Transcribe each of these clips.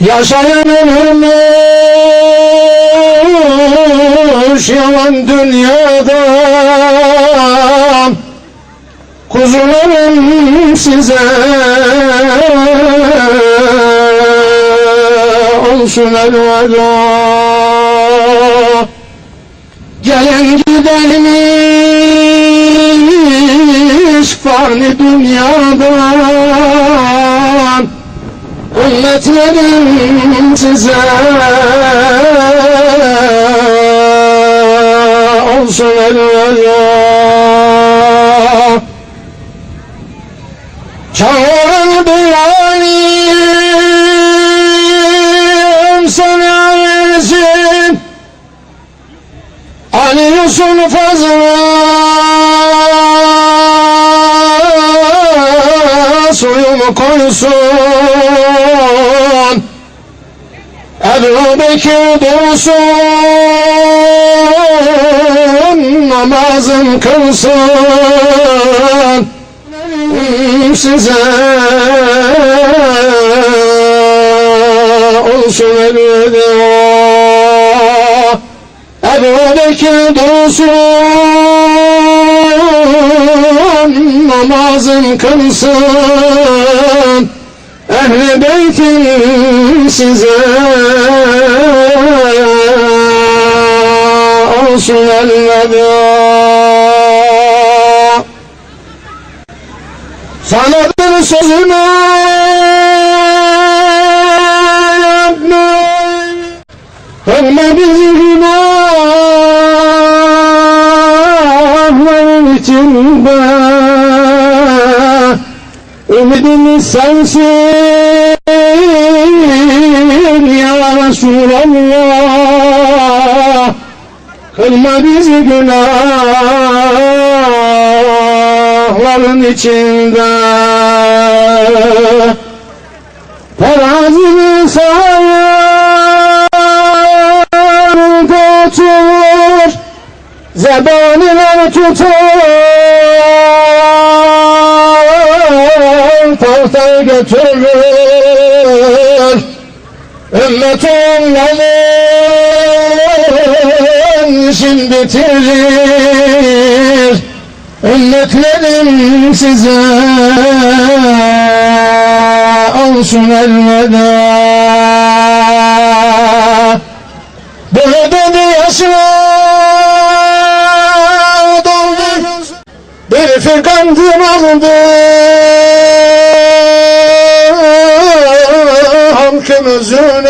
Yaşayan ölmüş yalan dünyada. Kuzularım size olsun elveda. Gelen gidenmiş fani dünyadan Ümmetlerim size olsun elveda. Çağırın bir alim sana versin Ali Yusuf fazla suyumu koysun Ebu Bekir dursun namazın kılsın. Size. Olsun elveda Ebu Bekir dursun namazın kılsın Ehl-i beytin size olsun elveda. Sana bir sözüm sensin ya Resulallah Kılma bizi günahların içinde. Terazini sayar otur Zebaniler tutar götürür. Ümmet onların işin bitirir Ümmetlerim size olsun elveda. Bu ebedi yaşlar Bir firkandır aldı Halkın özüne.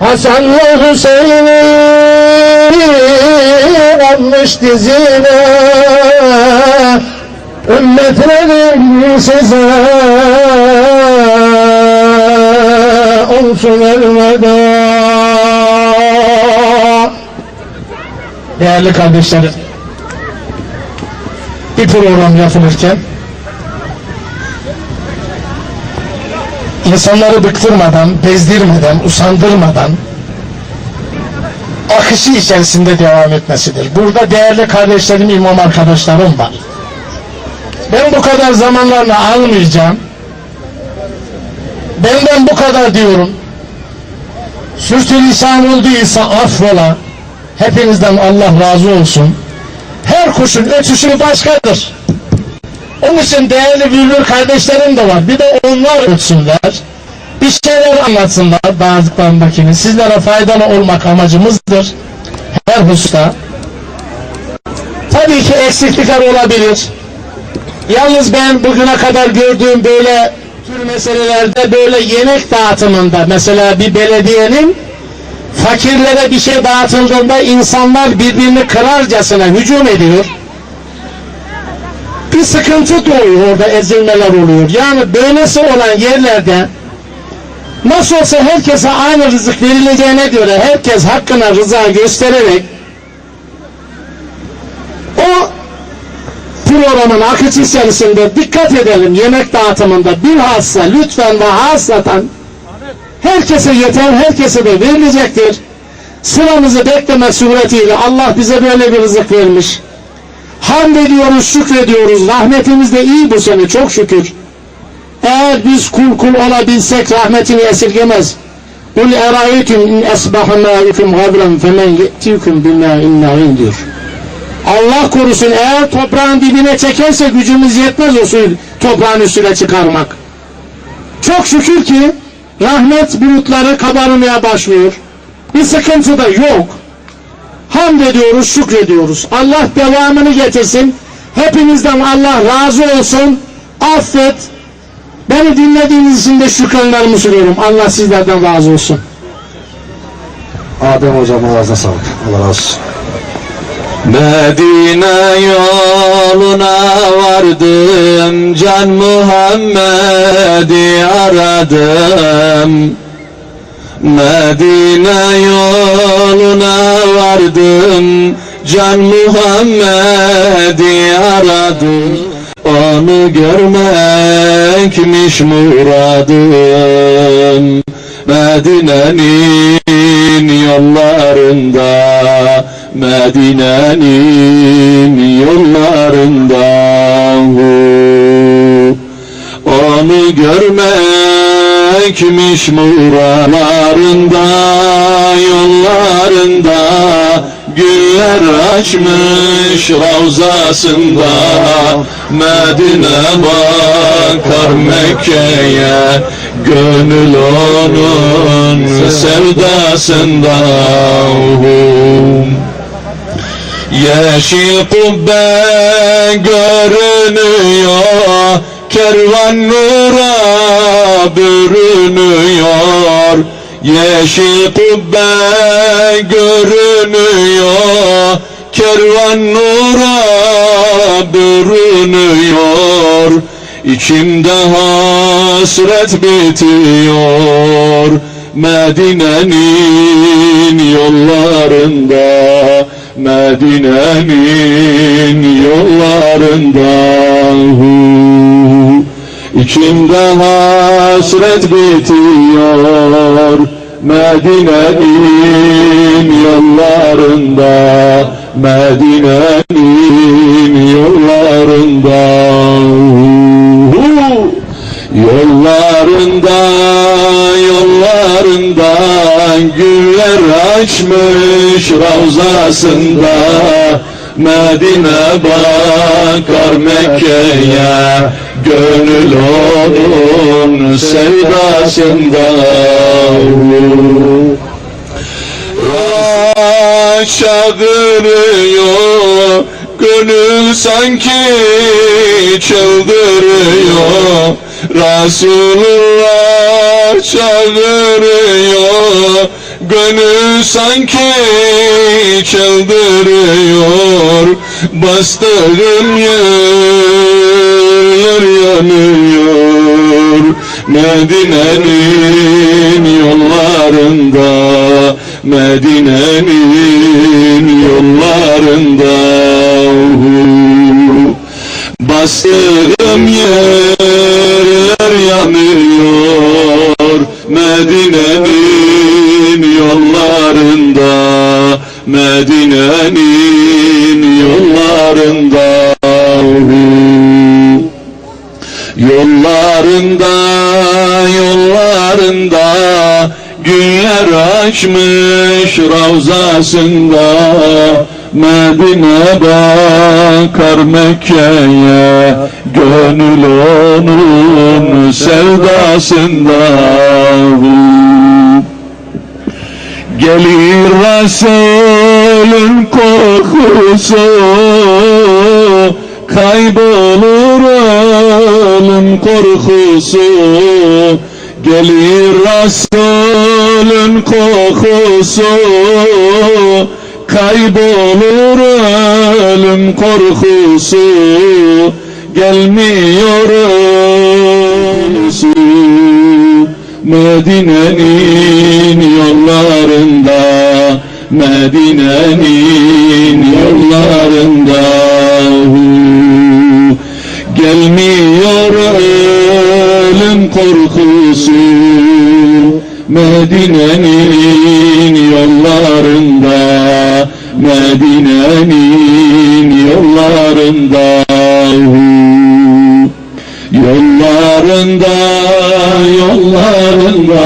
Hasan ve Hüseyin'i almış dizine. Ümmetlerim size olsun elveda. Değerli kardeşlerim bir program yapılırken insanları bıktırmadan, bezdirmeden, usandırmadan akışı içerisinde devam etmesidir. Burada değerli kardeşlerim, imam arkadaşlarım var. Ben bu kadar zamanlarını almayacağım. Benden bu kadar diyorum. Sürtülisan olduysa affola. Hepinizden Allah razı olsun. Her kuşun ötüşü başkadır. Onun için değerli bülbül kardeşlerim de var. Bir de onlar ötsünler. Bir şeyler anlatsınlar bazılarındakini. Sizlere faydalı olmak amacımızdır. Her hususta. Tabii ki eksiklikler olabilir. Yalnız ben bugüne kadar gördüğüm böyle tür meselelerde böyle yemek dağıtımında mesela bir belediyenin fakirlere bir şey dağıtıldığında insanlar birbirini kırarcasına hücum ediyor. Bir sıkıntı doğuyor orada ezilmeler oluyor. Yani böylesi olan yerlerde nasıl olsa herkese aynı rızık verileceğine göre herkes hakkına rıza göstererek o programın akıcı içerisinde dikkat edelim yemek dağıtımında bilhassa lütfen ve haslatan herkese yeter, herkese de verilecektir. Sıramızı bekleme suretiyle Allah bize böyle bir rızık vermiş. Hamd ediyoruz, şükrediyoruz. Rahmetimiz de iyi bu sene çok şükür. Eğer biz kul kul olabilsek rahmetini esirgemez. Kul erayetüm in esbaha mâikum gavran femen ye'tikum bimâin ma'in diyor. Allah korusun eğer toprağın dibine çekerse gücümüz yetmez o suyu toprağın üstüne çıkarmak. Çok şükür ki rahmet bulutları kabarmaya başlıyor. Bir sıkıntı da yok. Hamd ediyoruz, şükrediyoruz. Allah devamını getirsin. Hepinizden Allah razı olsun. Affet. Beni dinlediğiniz için de şükranlarımı sunuyorum. Allah sizlerden razı olsun. Adem hocam ağzına sağlık. Allah razı olsun. Medine yoluna vardım Can Muhammed'i aradım Medine yoluna vardım Can Muhammed'i aradım. Onu görmekmiş muradım. Medine'nin yollarında Medine'nin yollarında. Onu görmekmiş muralarında Yollarında Güller açmış ravzasında. Medine bakar Mekke'ye Gönül onun sevdasında. Yeşil kubbe görünüyor Kervan nura bürünüyor. Yeşil kubbe görünüyor. Kervan nura bürünüyor. İçimde hasret bitiyor. Medine'nin yollarında Medine'nin yollarında İçimde hasret bitiyor. Medine'nin yollarında Medine'nin yollarında Yollarında, açmış ravzasında Medine bakar Mekke'ye Gönül onun sevdasında. Çağırıyor Gönül sanki çıldırıyor. Resulullah çağırıyor Gönül sanki çıldırıyor. Bastığım yer yanıyor. Medine'nin yollarında Medine'nin yollarında. Bastığım yerler Medine'nin yollarında Yollarında, yollarında Güller açmış ravzasında Medine bakar Mekke'ye Gönül onun sevdasında Gelir Resulün kokusu Kaybolur ölüm korkusu Gelir Resulün kokusu Kaybolur ölüm korkusu Gelmiyor ölüsü Medine'nin yollarında Medine'nin yollarında. Gelmiyor ölüm korkusu. Medine'nin yollarında. Medine'nin yollarında. Yollarında yollarında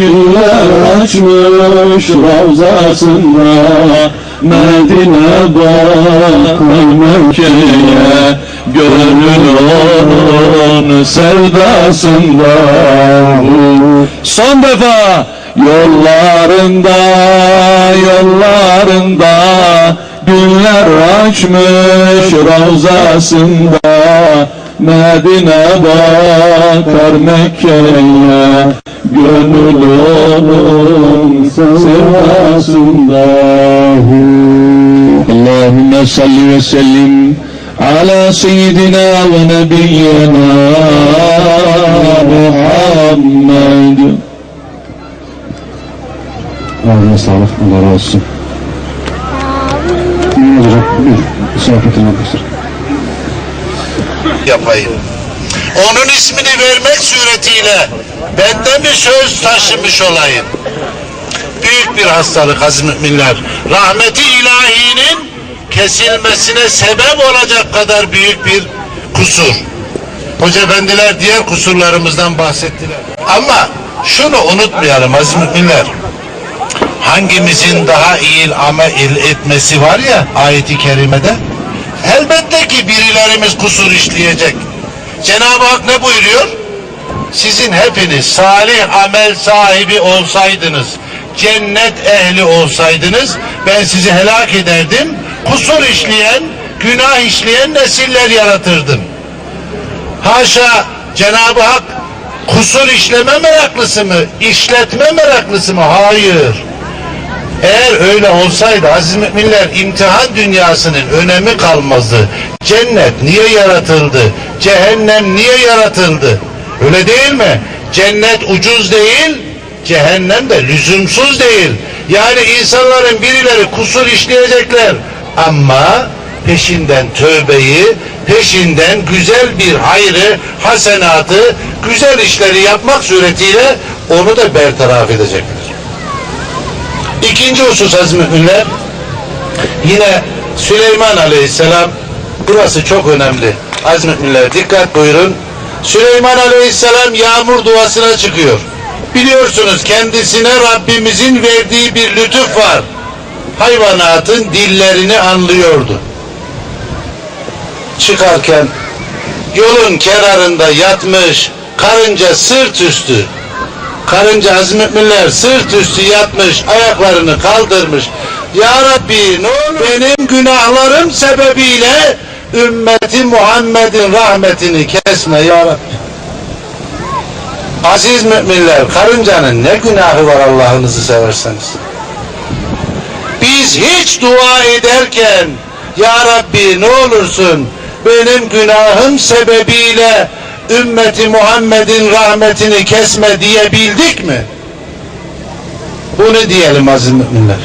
Güller açmış ravzasında Medine bakar Mekke'ye Gönül onun sevdasında. Son defa Yollarında, yollarında Güller açmış ravzasında Medine bakar Mekke'ye Gönül onun sevdasında Allahümme salli ve sellim ala seyyidina ve nebiyyina Muhammed Ağzına sağlık. Allah razı olsun. Ne olacak? Bir sohbetini yapmıştır. Yapayım. Onun ismini vermek suretiyle benden bir söz taşımış olayım. Büyük bir hastalık aziz müminler. Rahmeti ilahinin kesilmesine sebep olacak kadar büyük bir kusur. Hoca efendiler diğer kusurlarımızdan bahsettiler. Ama şunu unutmayalım aziz müminler. Hangimizin daha iyi amel etmesi var ya ayeti kerimede. Elbette ki birilerimiz kusur işleyecek. Cenab-ı Hak ne buyuruyor? Sizin hepiniz salih amel sahibi olsaydınız, cennet ehli olsaydınız ben sizi helak ederdim. Kusur işleyen, günah işleyen nesiller yaratırdım. Haşa Cenab-ı Hak kusur işleme meraklısı mı, işletme meraklısı mı? Hayır. Eğer öyle olsaydı aziz müminler imtihan dünyasının önemi kalmazdı. Cennet niye yaratıldı? Cehennem niye yaratıldı? Öyle değil mi? Cennet ucuz değil, cehennem de lüzumsuz değil. Yani insanların birileri kusur işleyecekler ama peşinden tövbeyi, peşinden güzel bir hayrı, hasenatı, güzel işleri yapmak suretiyle onu da bertaraf edecekler. İkinci husus aziz müminler yine Süleyman Aleyhisselam burası çok önemli. Aziz müminler dikkat buyurun. Süleyman Aleyhisselam yağmur duasına çıkıyor. Biliyorsunuz kendisine Rabbimizin verdiği bir lütuf var. Hayvanatın dillerini anlıyordu. Çıkarken yolun kenarında yatmış karınca sırt üstü Karınca müminler sırt üstü yatmış, ayaklarını kaldırmış. Ya Rabbi ne olur benim günahlarım sebebiyle ümmeti Muhammed'in rahmetini kesme ya Rabbi. Aziz müminler karıncanın ne günahı var Allah'ınızı severseniz. Biz hiç dua ederken Ya Rabbi ne olursun benim günahım sebebiyle ümmeti Muhammed'in rahmetini kesme diyebildik mi? Bunu diyelim aziz müminler.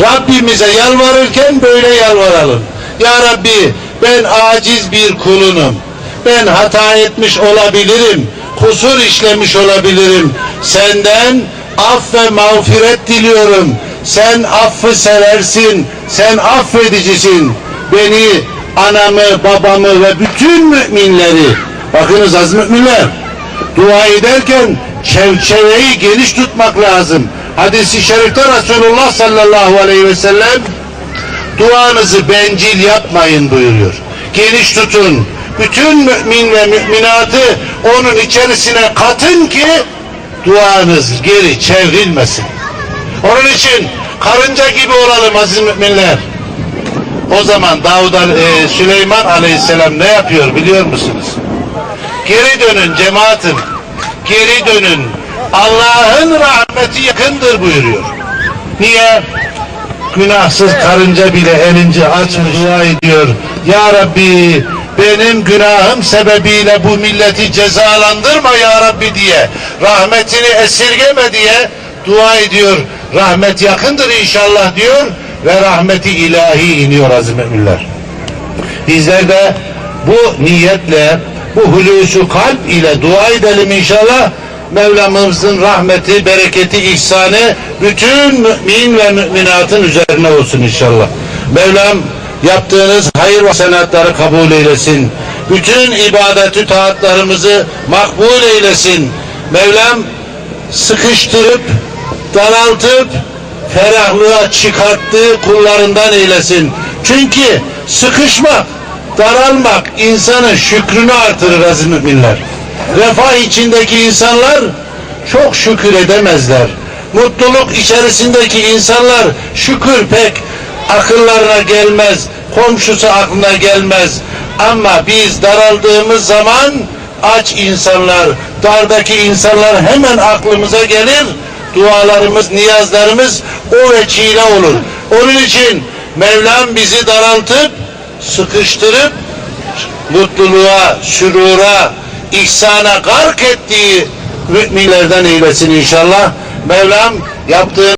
Rabbimize yalvarırken böyle yalvaralım. Ya Rabbi ben aciz bir kulunum. Ben hata etmiş olabilirim. Kusur işlemiş olabilirim. Senden af ve mağfiret diliyorum. Sen affı seversin. Sen affedicisin. Beni, anamı, babamı ve bütün müminleri Bakınız aziz müminler, dua ederken çevçeveyi geniş tutmak lazım. Hadis-i şerifte Resulullah sallallahu aleyhi ve sellem duanızı bencil yapmayın buyuruyor. Geniş tutun. Bütün mümin ve müminatı onun içerisine katın ki duanız geri çevrilmesin. Onun için karınca gibi olalım aziz müminler. O zaman Davud e, Süleyman aleyhisselam ne yapıyor biliyor musunuz? Geri dönün cemaatim. Geri dönün. Allah'ın rahmeti yakındır buyuruyor. Niye? Günahsız karınca bile elince açmış dua ediyor. Ya Rabbi benim günahım sebebiyle bu milleti cezalandırma ya Rabbi diye. Rahmetini esirgeme diye dua ediyor. Rahmet yakındır inşallah diyor ve rahmeti ilahi iniyor aziz müminler. Bizler de bu niyetle bu hulusu kalp ile dua edelim inşallah. Mevlamızın rahmeti, bereketi, ihsanı bütün mümin ve müminatın üzerine olsun inşallah. Mevlam yaptığınız hayır ve senatları kabul eylesin. bütün ibadetü taatlarımızı makbul eylesin. Mevlam sıkıştırıp, daraltıp, ferahlığa çıkarttığı kullarından eylesin. Çünkü sıkışmak, daralmak insanın şükrünü artırır aziz müminler. Refah içindeki insanlar çok şükür edemezler. Mutluluk içerisindeki insanlar şükür pek akıllarına gelmez, komşusu aklına gelmez. Ama biz daraldığımız zaman aç insanlar, dardaki insanlar hemen aklımıza gelir. Dualarımız, niyazlarımız o veçile olur. Onun için Mevlam bizi daraltıp, sıkıştırıp, mutluluğa, sürura, ihsana gark ettiği müminlerden eylesin inşallah. Mevlam yaptığı